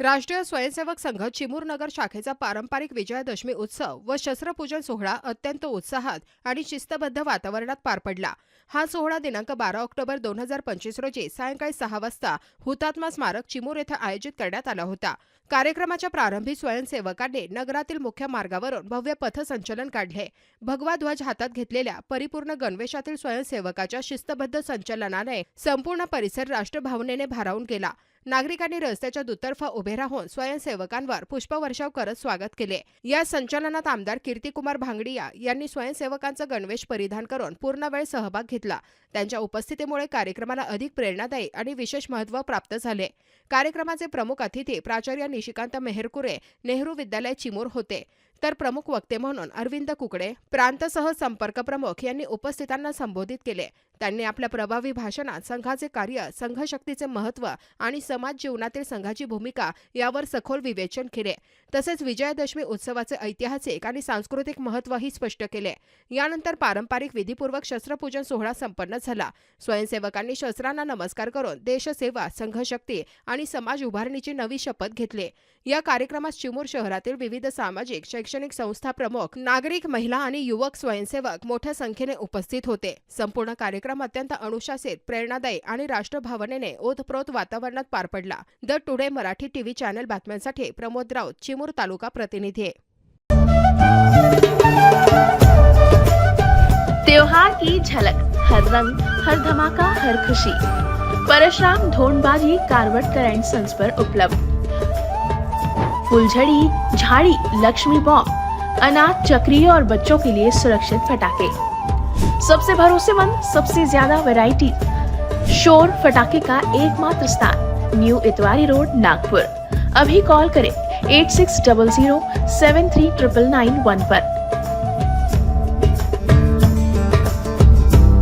राष्ट्रीय स्वयंसेवक संघ चिमूर नगर शाखेचा पारंपरिक विजयादशमी उत्सव व शस्त्रपूजन सोहळा अत्यंत उत्साहात आणि शिस्तबद्ध वातावरणात पार पडला. हा सोहळा दिनांक बारा ऑक्टोबर दोन हजार पंचवीस रोजी सायंकाळी सहा वाजता हुतात्मा स्मारक चिमूर येथे आयोजित करण्यात आला होता. कार्यक्रमाच्या प्रारंभी स्वयंसेवकांनी नगरातील मुख्य मार्गावरून भव्य पथसंचलन काढले. भगवा ध्वज हातात घेतलेल्या परिपूर्ण गणवेशातील स्वयंसेवकाच्या शिस्तबद्ध संचलनाने संपूर्ण परिसर राष्ट्रभावनेने भारावून गेला. नागरिकांनी रस्त्याच्या दुतर्फा उभे राहून स्वयंसेवकांवर पुष्पवर्षाव करत स्वागत केले. या संचलनात आमदार कीर्तिकुमार भांगडिया यांनी स्वयंसेवकांचा गणवेश परिधान करून पूर्ण वेळ सहभाग घेतला. त्यांच्या उपस्थितीमुळे कार्यक्रमाला अधिक प्रेरणादायी आणि विशेष महत्त्व प्राप्त झाले. कार्यक्रमाचे प्रमुख अतिथी प्राचार्य निशिकांत मेहरकुरे नेहरू विद्यालय चिमूर होते. तर प्रमुख वक्ते म्हणून अरविंद कुकडे प्रांतसह संपर्क प्रमुख यांनी उपस्थितांना संबोधित केले. त्यांनी आपल्या प्रभावी भाषणात संघाचे कार्य संघशक्तीचे महत्त्व आणि समाज जीवनातील संघाची भूमिका यावर सखोल विवेचन केले. तसेच विजयादशमी उत्सवाचे ऐतिहासिक आणि सांस्कृतिक महत्त्वही स्पष्ट केले. यानंतर पारंपरिक विधीपूर्वक शस्त्रपूजन सोहळा संपन्न झाला. स्वयंसेवकांनी शस्त्रांना नमस्कार करून देशसेवा संघशक्ती आणि समाज उभारणीची नवी शपथ घेतली. या कार्यक्रमात चिमूर शहरातील विविध सामाजिक शैक्षणिक शैक्षणिक संस्था प्रमुख नागरिक महिला आणि युवक स्वयंसेवक मोठ्या संख्येने उपस्थित होते. संपूर्ण कार्यक्रम अत्यंत अनुशासित प्रेरणादायी आणि राष्ट्रभावनेने ओतप्रोत वातावरणात पार पडला. The today Marathi TV channel बातम्यांसाठी प्रमोद राऊत चिमूर तालुका प्रतिनिधी त्योहार की झलक हर रंग हर धमाका हर खुशी। परशुराम ढोंडबाजी कारवटकर एंड सन्स पर उपलब्ध। फुलझड़ी, झाड़ी, लक्ष्मी बॉम्ब अनाथ, चक्रीय और बच्चों के लिए सुरक्षित पटाखे। सबसे भरोसेमंद, सबसे ज़्यादा वैरायटी शोर फटाके का एकमात्र स्थान, न्यू इतवारी रोड, नागपुर। अभी कॉल करें eight six double zero seven three triple nine one पर।